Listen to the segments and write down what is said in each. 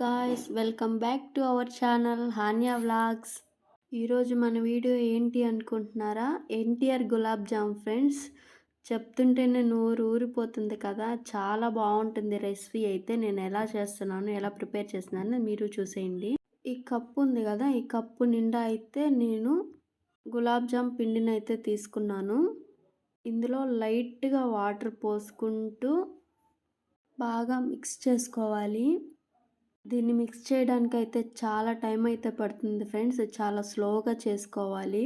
Guys welcome back to our channel Hanya vlogs ఈరోజు మన video ఏంటి అనుకుంటున్నారా? ఎన్టీఆర్ గులాబ్ జామ్ ఫ్రెండ్స్ చెప్తుంటేనే నోరు ఊరిపోతుంది కదా. చాలా బాగుంటుంది రెసిపీ అయితే నేను ఎలా చేస్తున్నాను ఎలా ప్రిపేర్ చేస్తున్నాను మీరు చూసేయండి. ఈ కప్పు ఉంది కదా ఈ కప్పు నిండా అయితే నేను గులాబ్ జామ్ పిండిని అయితే తీసుకున్నాను. ఇందులో లైట్గా వాటర్ పోసుకుంటూ బాగా మిక్స్ చేసుకోవాలి. దీన్ని మిక్స్ చేయడానికి అయితే చాలా టైం అయితే పడుతుంది ఫ్రెండ్స్. చాలా స్లోగా చేసుకోవాలి.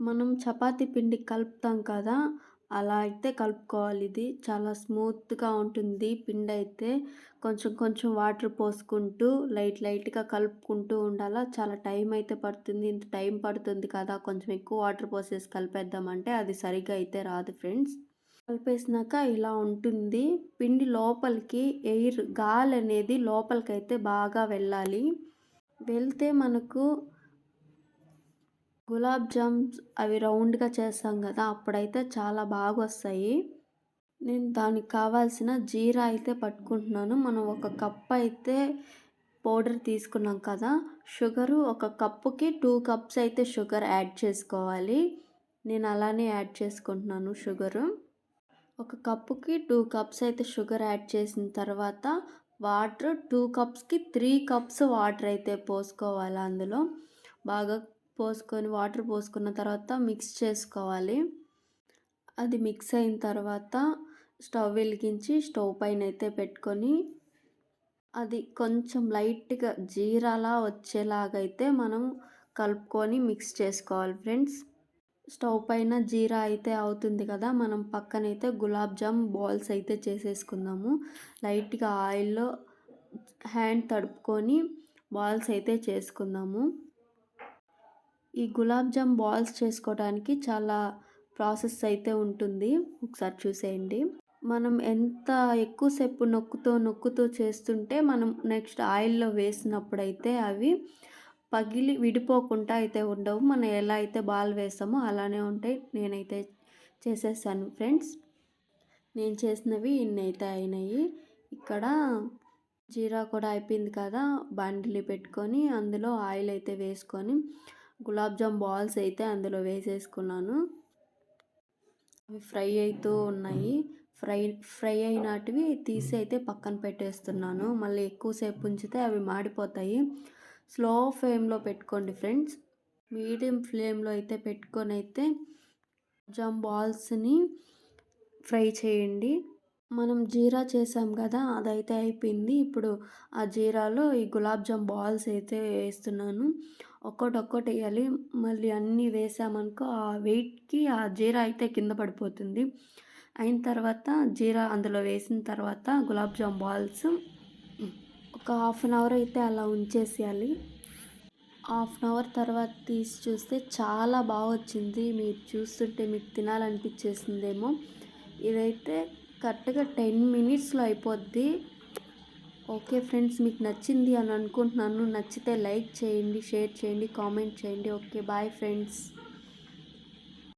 మనం చపాతీ పిండి కలుపుతాం కదా అలా అయితే కలుపుకోవాలి. ఇది చాలా స్మూత్గా ఉంటుంది పిండి అయితే. కొంచెం కొంచెం వాటర్ పోసుకుంటూ లైట్ లైట్గా కలుపుకుంటూ ఉండాలా? చాలా టైం అయితే పడుతుంది. ఇంత టైం పడుతుంది కదా కొంచెం ఎక్కువ వాటర్ పోసేసి కలిపేద్దామంటే అది సరిగ్గా అయితే రాదు ఫ్రెండ్స్. కలిపేసినాక ఇలా ఉంటుంది. పిండి లోపలికి ఎయిర్ గాలి అనేది లోపలికైతే బాగా వెళ్ళాలి. వెళ్తే మనకు గులాబ్ జామ్స్ అవి రౌండ్గా చేస్తాం కదా అప్పుడైతే చాలా బాగా వస్తాయి నేను దానికి కావాల్సిన జీరా అయితే పట్టుకుంటున్నాను. మనం ఒక కప్ అయితే పౌడర్ తీసుకున్నాం కదా షుగరు ఒక కప్పుకి టూ కప్స్ అయితే షుగర్ యాడ్ చేసుకోవాలి. నేను అలానే యాడ్ చేసుకుంటున్నాను షుగరు. ఒక కప్పుకి టూ కప్స్ అయితే షుగర్ యాడ్ చేసిన తర్వాత వాటర్ టూ కప్స్కి త్రీ కప్స్ వాటర్ అయితే పోసుకోవాలి అందులో. బాగా పోసుకొని వాటర్ పోసుకున్న తర్వాత మిక్స్ చేసుకోవాలి. అది మిక్స్ అయిన తర్వాత స్టవ్ వెలిగించి స్టవ్ పైన అయితే పెట్టుకొని అది కొంచెం లైట్గా జీరాలా వచ్చేలాగైతే మనం కలుపుకొని మిక్స్ చేసుకోవాలి ఫ్రెండ్స్. స్టవ్ పైన జీరా అయితే అవుతుంది కదా మనం పక్కనైతే గులాబ్ జామ్ బాల్స్ అయితే చేసేసుకుందాము. లైట్గా ఆయిల్లో హ్యాండ్ తడుపుకొని బాల్స్ అయితే చేసుకుందాము. ఈ గులాబ్ జామ్ బాల్స్ చేసుకోవడానికి చాలా ప్రాసెస్ అయితే ఉంటుంది. ఒకసారి చూసేయండి. మనం ఎంత ఎక్కువసేపు నొక్కుతో నొక్కుతో చేస్తుంటే మనం నెక్స్ట్ ఆయిల్లో వేసినప్పుడైతే అవి పగిలి విడిపోకుండా అయితే ఉండవు. మనం ఎలా అయితే బాల్ వేసామో అలానే ఉంటాయి. నేనైతే చేసేసాను ఫ్రెండ్స్. నేను చేసినవి ఇన్ని అయితే అయినాయి. ఇక్కడ జీరా కూడా అయిపోయింది కదా బండిలి పెట్టుకొని అందులో ఆయిల్ అయితే వేసుకొని గులాబ్ జామ్ బాల్స్ అయితే అందులో వేసేసుకున్నాను. అవి ఫ్రై అవుతూ ఉన్నాయి. ఫ్రై ఫ్రై అయినటివి తీసి అయితే పక్కన పెట్టేస్తున్నాను. మళ్ళీ ఎక్కువసేపు ఉంచితే అవి మాడిపోతాయి. స్లో ఫ్లేమ్లో పెట్టుకోండి ఫ్రెండ్స్. మీడియం ఫ్లేమ్లో అయితే పెట్టుకొని అయితే జామ్ బాల్స్ని ఫ్రై చేయండి. మనం జీరా చేసాం కదా అదైతే అయిపోయింది. ఇప్పుడు ఆ జీరాలో ఈ గులాబ్ జామ్ బాల్స్ అయితే వేస్తున్నాను. ఒక్కటొక్కటి వేయాలి. మళ్ళీ అన్నీ వేసామనుకో ఆ వెయిట్కి ఆ జీరా అయితే కింద పడిపోతుంది. అయిన తర్వాత జీరా అందులో వేసిన తర్వాత గులాబ్ జామ్ బాల్స్ ఒక హాఫ్ అన్ అవర్ అయితే అలా ఉంచేసేయాలి. హాఫ్ అన్ అవర్ తర్వాత తీసి చూస్తే చాలా బాగా వచ్చింది. మీరు చూస్తుంటే మీకు తినాలనిపించేసిందేమో. ఇదైతే కరెక్ట్గా టెన్ మినిట్స్లో అయిపోద్ది. ఓకే ఫ్రెండ్స్ మీకు నచ్చింది అని అనుకుంటున్నాను. నచ్చితే లైక్ చేయండి షేర్ చేయండి కామెంట్ చేయండి. Okay bye friends.